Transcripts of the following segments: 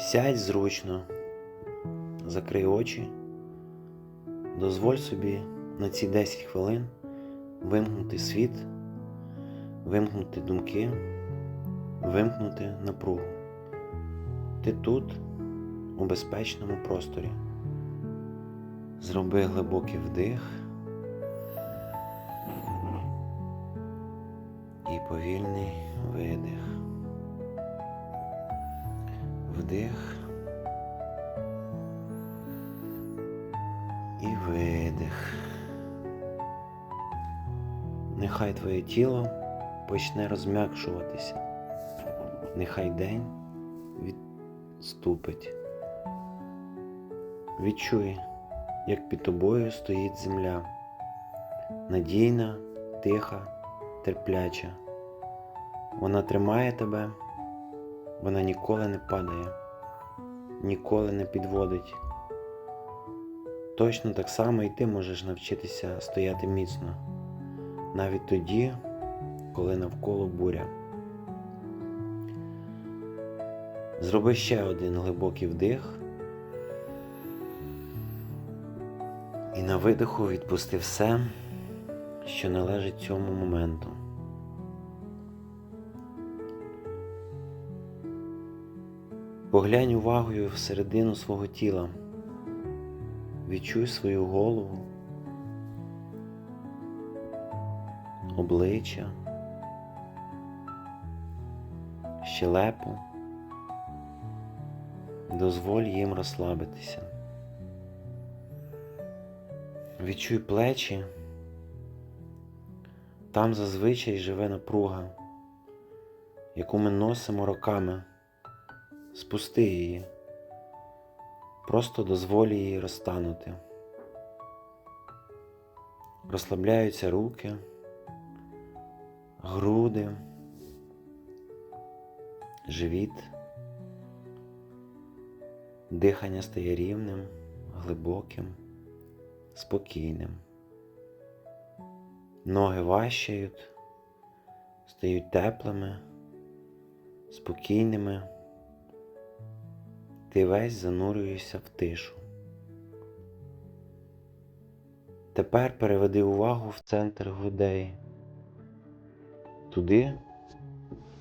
Сядь зручно, закрий очі, дозволь собі на ці 10 хвилин вимкнути світ, вимкнути думки, вимкнути напругу. Ти тут, у безпечному просторі. Зроби глибокий вдих і повільний видих. Вдих і видих. Нехай твоє тіло почне розм'якшуватися. Нехай день відступить. Відчуй, як під тобою стоїть земля. Надійна, тиха, терпляча. Вона тримає тебе, вона ніколи не падає, ніколи не підводить. Точно так само і ти можеш навчитися стояти міцно, навіть тоді, коли навколо буря. Зроби ще один глибокий вдих. І на видиху відпусти все, що належить цьому моменту. Поглянь увагою всередину свого тіла. Відчуй свою голову, обличчя, щелепу. Дозволь їм розслабитися. Відчуй плечі. Там зазвичай живе напруга, яку ми носимо роками. Спусти її. Просто дозволь її розтанути. Розслабляються руки, груди, живіт. Дихання стає рівним, глибоким, спокійним. Ноги важчають, стають теплими, спокійними. Ти весь занурюєшся в тишу. Тепер переведи увагу в центр грудей, туди,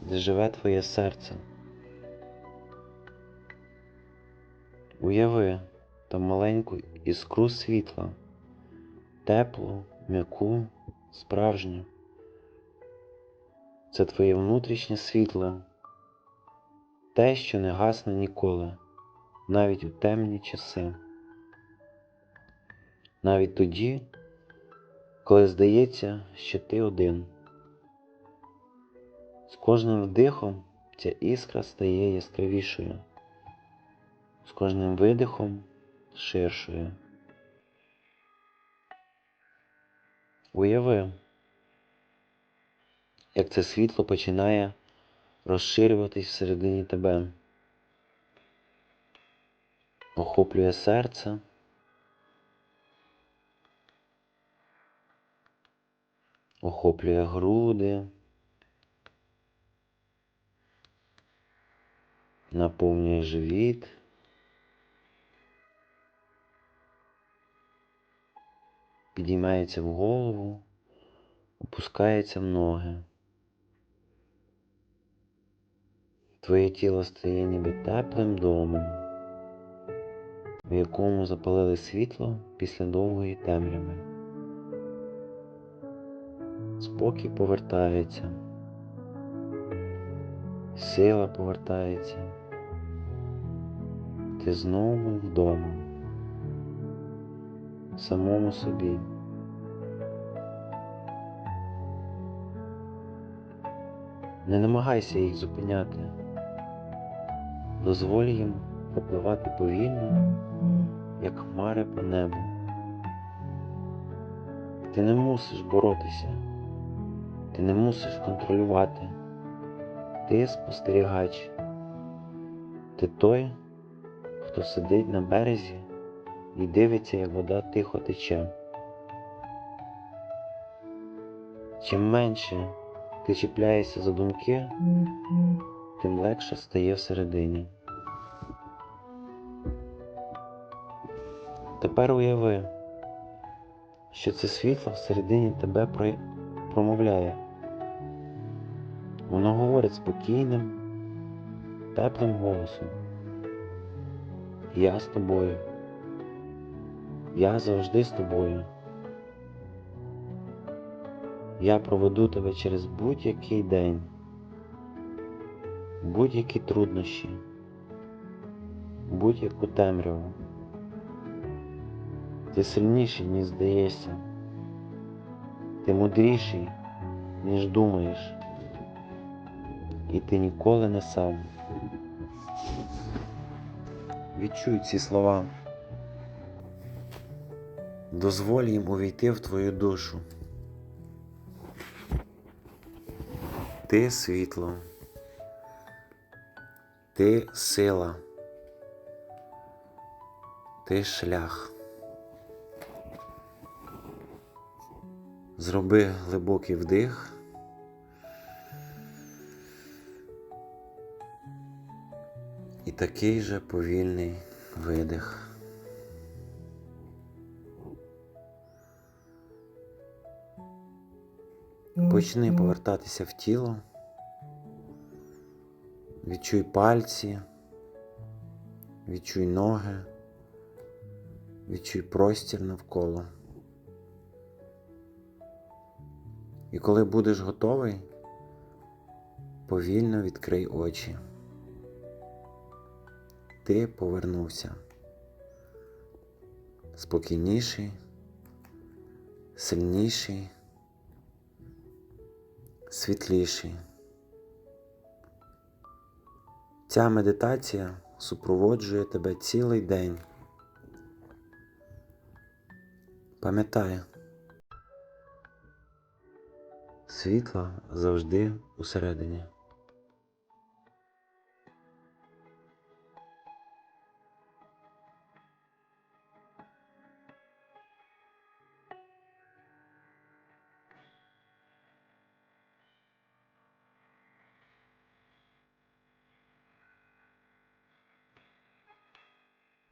де живе твоє серце. Уяви там маленьку іскру світла, теплу, м'яку, справжню. Це твоє внутрішнє світло, те, що не гасне ніколи, навіть у темні часи. Навіть тоді, коли здається, що ти один. З кожним вдихом ця іскра стає яскравішою з кожним видихом ширшою. Уяви, як це світло починає розширюватись всередині тебе, охоплює серце, охоплює груди. Наповнює живіт. Підіймається в голову, опускається в ноги. Твоє тіло стає ніби теплим домом, в якому запалили світло після довгої темряви. Спокій повертається, сила повертається. Ти знову вдома самому собі. Не намагайся їх зупиняти. Дозволь їм попливати повільно, як хмари по небу. Ти не мусиш боротися, ти не мусиш контролювати. Ти спостерігач. Ти той, хто сидить на березі і дивиться, як вода тихо тече. Чим менше ти чіпляєшся за думки, тим легше стає всередині. Тепер уяви, що це світло всередині тебе промовляє. Воно говорить спокійним, теплим голосом. Я з тобою. Я завжди з тобою. Я проведу тебе через будь-який день, будь-які труднощі, будь-яку темряву. Ти сильніший, ніж здаєшся. Ти мудріший, ніж думаєш. І ти ніколи не сам. Відчуй ці слова. Дозволь їм увійти в твою душу. Ти світло. Ти сила. Ти шлях. Зроби глибокий вдих. І такий же повільний видих. Почни повертатися в тіло. Відчуй пальці, відчуй ноги, відчуй простір навколо. І коли будеш готовий, повільно відкрий очі. Ти повернувся. Спокійніший, сильніший, світліший. Ця медитація супроводжує тебе цілий день. Пам'ятай, світло завжди усередині.